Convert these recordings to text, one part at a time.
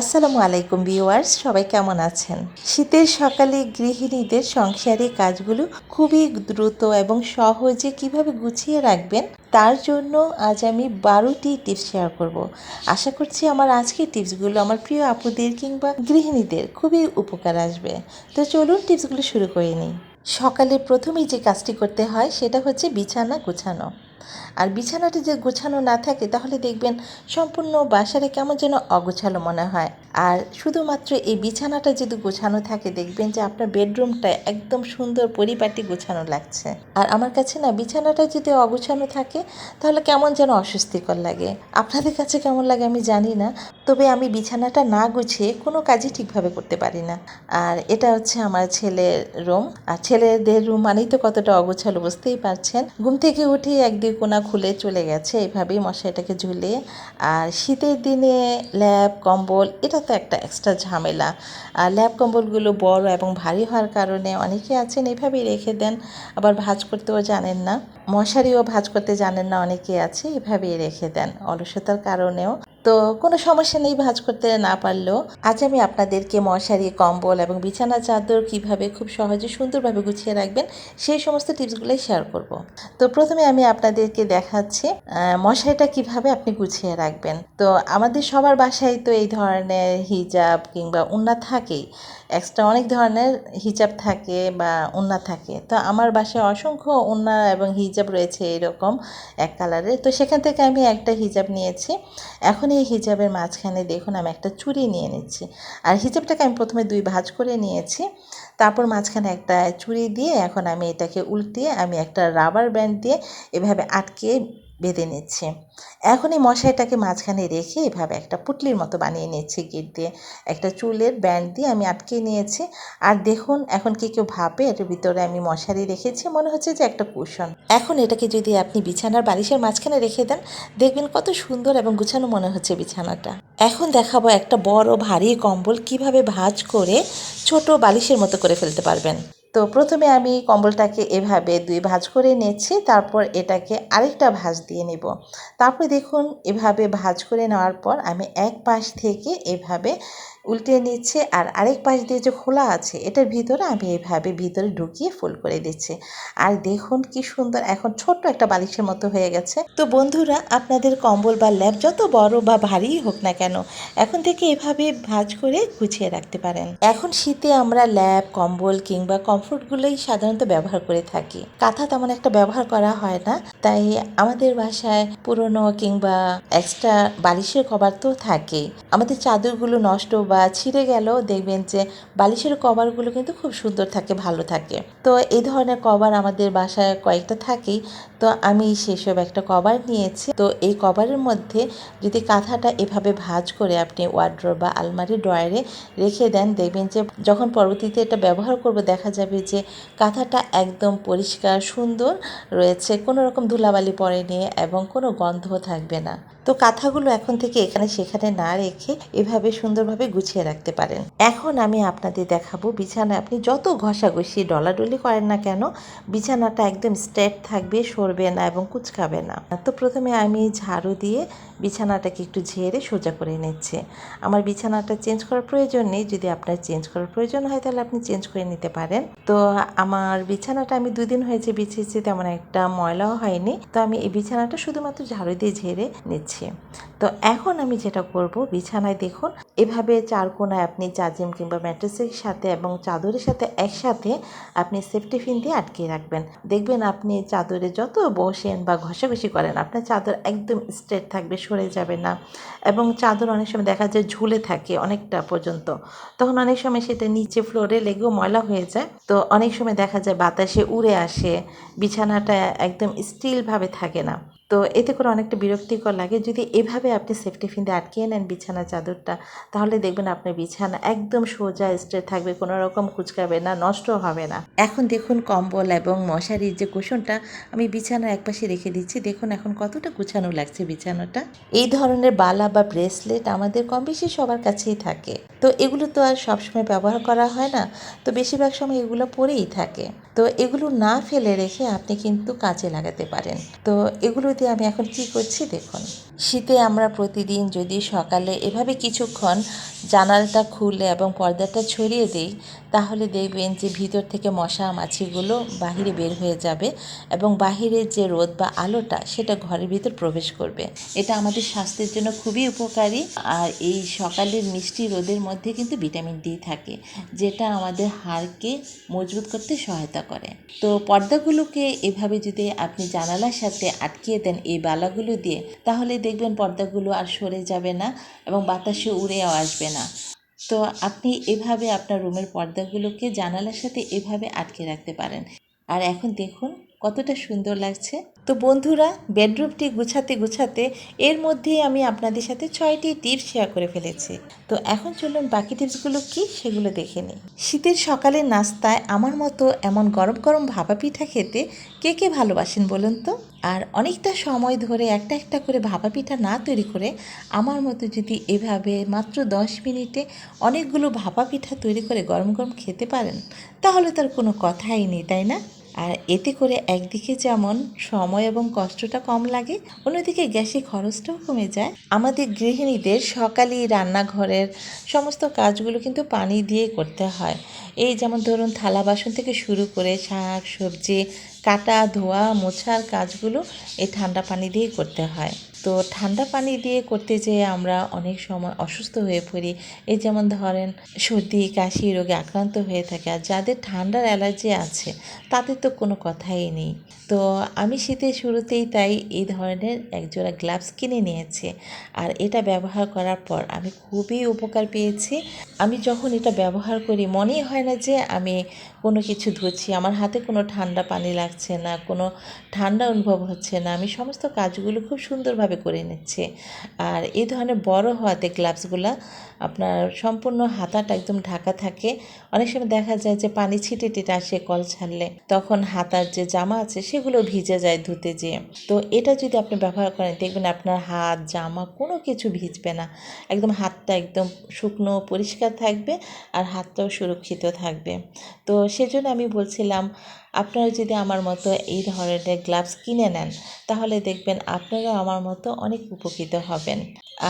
আসসালামু আলাইকুম ভিউয়ার্স, সবাই কেমন আছেন? শীতের সকালে গৃহিণীদের সংসারে কাজগুলো খুবই দ্রুত এবং সহজে কীভাবে গুছিয়ে রাখবেন, তার জন্য আজ আমি বারোটি টিপস শেয়ার করব। আশা করছি আমার আজকের টিপসগুলো আমার প্রিয় আপুদের কিংবা গৃহিণীদের খুবই উপকার আসবে। তো চলুন টিপসগুলো শুরু করে নিই। সকালে প্রথমেই যে কাজটি করতে হয়, সেটা হচ্ছে বিছানা গোছানো। আর বিছানাটি যে গোছানো না থাকে, তাহলে দেখবেন সম্পূর্ণ বাসারে কেমন যেন অগোছালো মনে হয়। আর শুধুমাত্র এই বিছানাটা যদি গোছানো থাকে, দেখবেন যে আপনার বেডরুমটা একদম সুন্দর পরিপাটি গোছানো লাগছে। আর আমার কাছে না, বিছানাটা যদি অগোছানো থাকে, তাহলে কেমন যেন অস্বস্তিকর লাগে। আপনাদের কাছে কেমন লাগে আমি জানি না, তবে আমি বিছানাটা না গুছিয়ে কোনো কাজই ঠিকভাবে করতে পারি না। আর এটা হচ্ছে আমার ছেলের রুম। আর ছেলেদের রুম মানেই তো কতটা অগোছালো, বুঝতেই পারছেন? ঘুম থেকে উঠে এক দুই কোনা খুলে চলে গেছে এইভাবেই মশাইটাকে ঝুলিয়ে। আর শীতের দিনে ল্যাব, কম্বল, এটা তো একটা এক্সট্রা ঝামেলা। আর ল্যাব কম্বলগুলো বড় এবং ভারী হওয়ার কারণে অনেকে আছেন এভাবেই রেখে দেন, আবার ভাজ করতেও জানেন না। মশারিও ভাজ করতে জানেন না, অনেকে আছে এভাবেই রেখে দেন অলসতার কারণেও। তো কোনো সমস্যা নেই, ভাঁজ করতে না পারলেও। আজ আমি আপনাদেরকে মশারি, কম্বল এবং বিছানা চাদর কীভাবে খুব সহজে সুন্দরভাবে গুছিয়ে রাখবেন, সেই সমস্ত টিপসগুলোই শেয়ার করব। তো প্রথমে আমি আপনাদেরকে দেখাচ্ছি মশারিটা কীভাবে আপনি গুছিয়ে রাখবেন। তো আমাদের সবার বাসায় তো এই ধরনের হিজাব কিংবা উন্না থাকেই এক্সট্রা অনেক ধরনের হিজাব থাকে বা উন্না থাকে। তো আমার বাসায় অসংখ্য উন্না এবং হিজাব রয়েছে এরকম এক কালারের তো সেখান থেকে আমি একটা হিজাব নিয়েছি। এখন এই হিজাবের মাঝখানে দেখুন আমি একটা চুড়ি নিয়ে নিচ্ছি। আর হিজাবটাকে আমি প্রথমে দুই ভাঁজ করে নিয়েছি। তারপর মাঝখানে একটা চুড়ি দিয়ে এখন আমি এটাকে উল্টিয়ে আমি একটা রাবার ব্যান্ড দিয়ে এভাবে আটকে বেঁধে নিচ্ছি। এখন এই মশাইটাকে মাঝখানে রেখে এভাবে একটা পুটলির মতো বানিয়ে নিচ্ছি গিট দিয়ে। একটা চুলের ব্যান্ড দিয়ে আমি আটকে নিয়েছি। আর দেখুন, এখন কি কেউ ভাবে, এটার ভিতরে আমি মশারি রেখেছি, মনে হচ্ছে যে একটা কুশন। এখন এটাকে যদি আপনি বিছানার বালিশের মাঝখানে রেখে দেন, দেখবেন কত সুন্দর এবং গুছানো মনে হচ্ছে বিছানাটা। এখন দেখাবো একটা বড় ভারী কম্বল কীভাবে ভাঁজ করে ছোট বালিশের মতো করে ফেলতে পারবেন। তো প্রথমে আমি কম্বলটাকে এভাবে দুই ভাঁজ করে নেছি তারপর এটাকে আরেকটা ভাঁজ দিয়ে নেব। তারপরে দেখুন, এভাবে ভাঁজ করে নেওয়ার পর আমি এক পাশ থেকে এভাবে উল্টে নিচ্ছে আর আরেক পাশ দিয়ে যে খোলা আছে, এটার ভিতরে আমি এভাবে ভিতরে ঢুকিয়ে ফুল করে দিচ্ছি। আর দেখুন কি সুন্দর, এখন ছোট্ট একটা বালিশের মতো হয়ে গেছে। তো বন্ধুরা, আপনাদের কম্বল বা ল্যাব যত বড় বা ভারীই হোক না কেন, এখন থেকে এভাবে ভাঁজ করে গুছিয়ে রাখতে পারেন। এখন শীতে আমরা ল্যাব কম্বল কিংবা কমফোর্টগুলোই সাধারণত ব্যবহার করে থাকি। কাঁথা তেমন একটা ব্যবহার করা হয় না, তাই আমাদের বাসায় পুরনো কিংবা এক্সট্রা বালিশের কভার তো থাকেই। আমাদের চাদরগুলো নষ্ট বা ছিঁড়ে গেলেও দেখবেন যে বালিশের কভারগুলো কিন্তু খুব সুন্দর থাকে, ভালো থাকে। তো এই ধরনের কভার আমাদের বাসায় কয়েকটা থাকেই। তো আমি সেসব একটা কভার নিয়েছি। তো এই কভারের মধ্যে যদি কাঁথাটা এভাবে ভাজ করে আপনি ওয়ার্ড্রোব বা আলমারি ড্রয়ারে রেখে দেন, দেখবেন যে যখন পরবর্তীতে এটা ব্যবহার করব, দেখা যাবে যে কাঁথাটা একদম পরিষ্কার, সুন্দর রয়েছে। কোনো রকম ধুলাবালি পড়েনি এবং কোনো গন্ধও থাকবে না। তো কাঁথাগুলো এখন থেকে এখানে সেখানে না রেখে এভাবে সুন্দরভাবে গুছিয়ে রাখতে পারেন। এখন আমি আপনাদের দেখাবো বিছানায় আপনি যত ঘষাঘষি ডলাডলি করেন না কেন, বিছানাটা একদম স্ট্রেট থাকবে, সরবে না এবং কুচকাবে না। তো প্রথমে আমি ঝাড়ু দিয়ে বিছানাটাকে একটু ঝেড়ে সোজা করে নিচ্ছে। আমার বিছানাটা চেঞ্জ করার প্রয়োজন নেই, যদি আপনার চেঞ্জ করার প্রয়োজন হয় তাহলে আপনি চেঞ্জ করে নিতে পারেন। তো আমার বিছানাটা আমি দুদিন হয়েছে বিছিয়েছি, তেমন একটা ময়লাও হয়নি। তো আমি এই বিছানাটা শুধুমাত্র ঝাড়ু দিয়ে ঝেড়ে নিচ্ছি। তো এখন আমি যেটা করব, বিছানায় দেখুন, এভাবে চার কোনায় আপনি চাজিম কিংবা ম্যাট্রেসের সাথে এবং চাদরের সাথে একসাথে আপনি সেফটি ফিন দিয়ে আটকে রাখবেন। দেখবেন আপনি চাদরে যত বসেন বা ঘষাঘষি করেন, আপনার চাদর একদম স্ট্রেট থাকবে, সরে যাবে না এবং চাদর অনেক সময় দেখা যায় ঝুলে থাকে অনেকটা পর্যন্ত। তখন অনেক সময় সেটা নিচে ফ্লোরে লেগেও ময়লা হয়ে যায়। তো অনেক সময় দেখা যায় বাতাসে উড়ে আসে, বিছানাটা একদম স্টিলভাবে থাকে না। তো এতে করে অনেকটা বিরক্তিকর লাগে। যদি এভাবে আপনি সেফটি ফিন দিয়ে আটকিয়ে নেন বিছানা চাদরটা, তাহলে দেখবেন আপনার বিছানা একদম সোজা স্ট্রেট থাকবে কোনো রকম কুচকাবে না, নষ্ট হবে না। এখন দেখুন কম্বল এবং মশারির যে কুশনটা, আমি বিছানার একপাশে রেখে দিচ্ছি। দেখুন এখন কতটা গুছানো লাগছে বিছানাটা। এই ধরনের বালা বা ব্রেসলেট আমাদের কম বেশি সবার কাছেই থাকে। তো এগুলো তো আর সবসময় ব্যবহার করা হয় না। তো বেশিরভাগ সময় এগুলো পরেই থাকে। তো এগুলো না ফেলে রেখে আপনি কিন্তু কাজে লাগাতে পারেন। তো এগুলো দিয়ে আমি এখন কি করছি দেখুন। শীতে আমরা প্রতিদিন যদি সকালে এভাবে কিছুক্ষণ জানালটা খুলে এবং পর্দাটা ছড়িয়ে দিই তাহলে দেখবেন যে ভিতর থেকে মশা মাছিগুলো বাহিরে বের হয়ে যাবে এবং বাহিরের যে রোদ বা আলোটা, সেটা ঘরের ভিতর প্রবেশ করবে। এটা আমাদের স্বাস্থ্যের জন্য খুবই উপকারী। আর এই সকালের মিষ্টি রোদের মধ্যে কিন্তু ভিটামিন ডি থাকে, যেটা আমাদের হাড়কে মজবুত করতে সহায়তা করে। তো পর্দাগুলোকে এভাবে যদি আপনি জানালার সাথে আটকিয়ে দেন এই বালাগুলো দিয়ে, তাহলে দেখবেন পর্দাগুলো আর সরে যাবে না এবং বাতাসে উড়েও আসবে না। তো আপনি এভাবে আপনার রুমের পর্দাগুলোকে জানালার সাথে এভাবে আটকে রাখতে পারেন। আর এখন দেখুন কতটা সুন্দর লাগছে। তো বন্ধুরা বেডরুমটি গুছাতে গুছাতে এর মধ্যেই আমি আপনাদের সাথে ছয়টি টিপস শেয়ার করে ফেলেছি। তো এখন চলুন বাকি টিপসগুলো কি সেগুলো দেখে নিই। শীতের সকালের নাস্তায় আমার মতো এমন গরম গরম ভাপা পিঠা খেতে কে কে ভালোবাসেন বলুন তো? আর অনেকটা সময় ধরে একটা একটা করে ভাপা পিঠা না তৈরি করে আমার মতো যদি এভাবে মাত্র দশ মিনিটে অনেকগুলো ভাপা পিঠা তৈরি করে গরম গরম খেতে পারেন, তাহলে তার কোনো কথাই নেই, তাই না? আর এতে করে একদিকে যেমন সময় এবং কষ্টটা কম লাগে, অন্যদিকে গ্যাসে খরচটাও কমে যায়। আমাদের গৃহিণীদের সকালেই রান্নাঘরের সমস্ত কাজগুলো কিন্তু পানি দিয়ে করতে হয়। এই যেমন ধরুন, থালা বাসন থেকে শুরু করে শাক, সবজি, কাটা, ধোয়া, মোছার কাজগুলো এই ঠান্ডা পানি দিয়েই করতে হয়। তো ঠান্ডা পানি দিয়ে করতে যেয়ে আমরা অনেক সময় অসুস্থ হয়ে পড়ি। এই যেমন ধরেন, সর্দি, কাশি রোগে আক্রান্ত হয়ে থাকে। আর যাদের ঠান্ডার অ্যালার্জি আছে, তাদের তো কোনো কথাই নেই। তো আমি শীতের শুরুতেই তাই এই ধরনের একজোড়া গ্লাভস কিনে নিয়েছি। আর এটা ব্যবহার করার পর আমি খুবই উপকার পেয়েছি। আমি যখন এটা ব্যবহার করি, মনেই হয় না যে আমি কোনো কিছু ধুচ্ছি। আমার হাতে কোনো ঠান্ডা পানি লাগছে না, কোনো ঠান্ডা অনুভব হচ্ছে না। আমি সমস্ত কাজগুলো খুব সুন্দরভাবে করে নিচ্ছি। আর এই ধরনের বড় হওয়াতে গ্লাভসগুলো আপনার সম্পূর্ণ হাতাটা একদম ঢাকা থাকে। অনেক সময় দেখা যায় যে পানি ছিটে টিটে আসে কল ছাড়লে। তখন হাতার যে জামা আছে সেগুলো ভিজে যায় ধুতে যেয়ে। তো এটা যদি আপনি ব্যবহার করেন, দেখবেন আপনার হাত, জামা কোনো কিছু ভিজবে না। একদম হাতটা একদম শুকনো, পরিষ্কার থাকবে আর হাতটাও সুরক্ষিত থাকবে। তো সেজন্য আমি বলছিলাম আপনারা যদি আমার মতো এই ধরনের গ্লাভস কিনে নেন, তাহলে দেখবেন আপনারাও আমার মতো অনেক উপকৃত হবেন।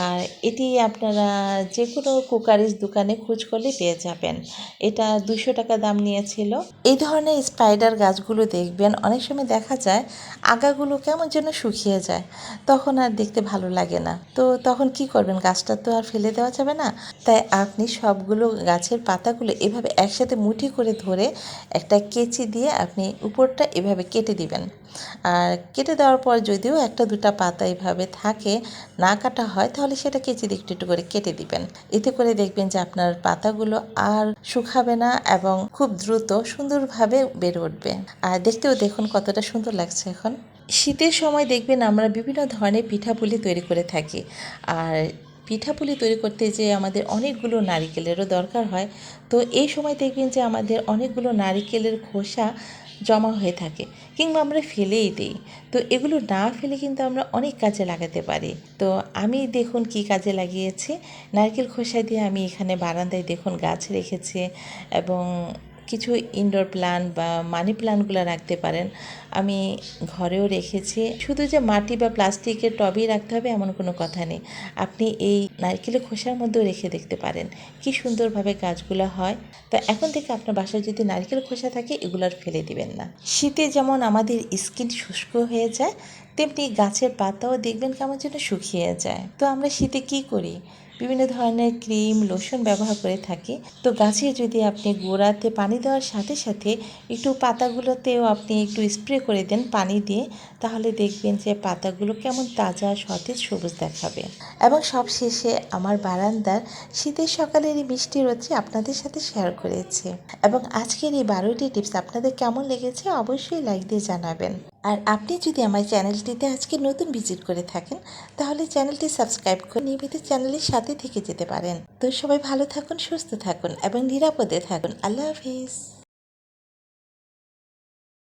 আর এটি আপনারা যে কোনো কুকারিজ দোকানে খোঁজ করলে পেয়ে যাবেন। এটা দুশো টাকা দাম নিয়েছিল। এই ধরনের স্পাইডার গাছগুলো দেখবেন অনেক সময় দেখা যায় আগাগুলো কেমন যেন শুকিয়ে যায়, তখন আর দেখতে ভালো লাগে না। তো তখন কি করবেন, গাছটা তো আর ফেলে দেওয়া যাবে না। তাই আপনি সবগুলো গাছের পাতাগুলো এভাবে একসাথে মুঠি করে ধরে একটা কেচি দিয়ে আপনি উপরটা এভাবে কেটে দিবেন। আর কেটে দেওয়ার পর যদিও একটা, দুটা পাতা এভাবে থাকে, না কাটা হয়, তাহলে সেটা কেচি দিয়ে একটু একটু করে কেটে দিবেন। এতে করে দেখবেন যে আপনার পাতাগুলো আর শুকাবে না এবং খুব দ্রুত সুন্দরভাবে বেড়ে উঠবে। আর দেখতেও দেখুন কতটা সুন্দর লাগছে এখন। শীতের সময় দেখবেন আমরা বিভিন্ন ধরনের পিঠাপুলি তৈরি করে থাকি। আর পিঠাপুলি তৈরি করতে যে আমাদের অনেকগুলো নারিকেলেরও দরকার হয়। তো এই সময় দেখবেন যে আমাদের অনেকগুলো নারিকেলের খোসা জমা হয়ে থাকে কিংবা আমরা ফেলেই দিই। তো এগুলো না ফেলে কিন্তু আমরা অনেক কাজে লাগাতে পারি। তো আমি দেখুন কি কাজে লাগিয়েছি। নারকেল খোসা দিয়ে আমি এখানে বারান্দায় দেখুন গাছ রেখেছি এবং কিছু ইনডোর প্ল্যান্ট বা মানি প্ল্যান্টগুলো রাখতে পারেন। আমি ঘরেও রেখেছি। শুধু যে মাটি বা প্লাস্টিকের টবেই রাখতে হবে এমন কোনো কথা নেই। আপনি এই নারকেলের খোসার মধ্যেও রেখে দেখতে পারেন কি সুন্দরভাবে গাছগুলো হয়। তো এখন থেকে আপনার বাসায় যদি নারকেল খোসা থাকে, এগুলো আর ফেলে দিবেন না। শীতে যেমন আমাদের স্কিন শুষ্ক হয়ে যায়, তেমনি গাছের পাতাও দেখবেন কেমন যেন শুকিয়ে যায়। তো আমরা শীতে কি করি? বিভিন্ন ধরনের ক্রিম, লোশন ব্যবহার করে থাকি। তো গাছে যদি আপনি গোড়াতে পানি দেওয়ার সাথে সাথে একটু পাতাগুলোতেও আপনি একটু স্প্রে করে দেন পানি দিয়ে, তাহলে দেখবেন যে পাতাগুলো কেমন তাজা, সতেজ, সবুজ দেখাবে। এবং সব শেষে আমার বারান্দার শীতের সকালের এই মিষ্টি রোদটি আপনাদের সাথে শেয়ার করেছি। এবং আজকের এই বারোটি টিপস আপনাদের কেমন লেগেছে অবশ্যই লাইক দিয়ে জানাবেন। আর আপনি যদি আমার চ্যানেলটিতে আজকে নতুন ভিজিট করে থাকেন, তাহলে চ্যানেলটি সাবস্ক্রাইব করে নিয়মিত চ্যানেলের সাথে থেকে যেতে পারেন। তো সবাই ভালো থাকুন, সুস্থ থাকুন এবং নিরাপদে থাকুন। আল্লাহ হাফিজ।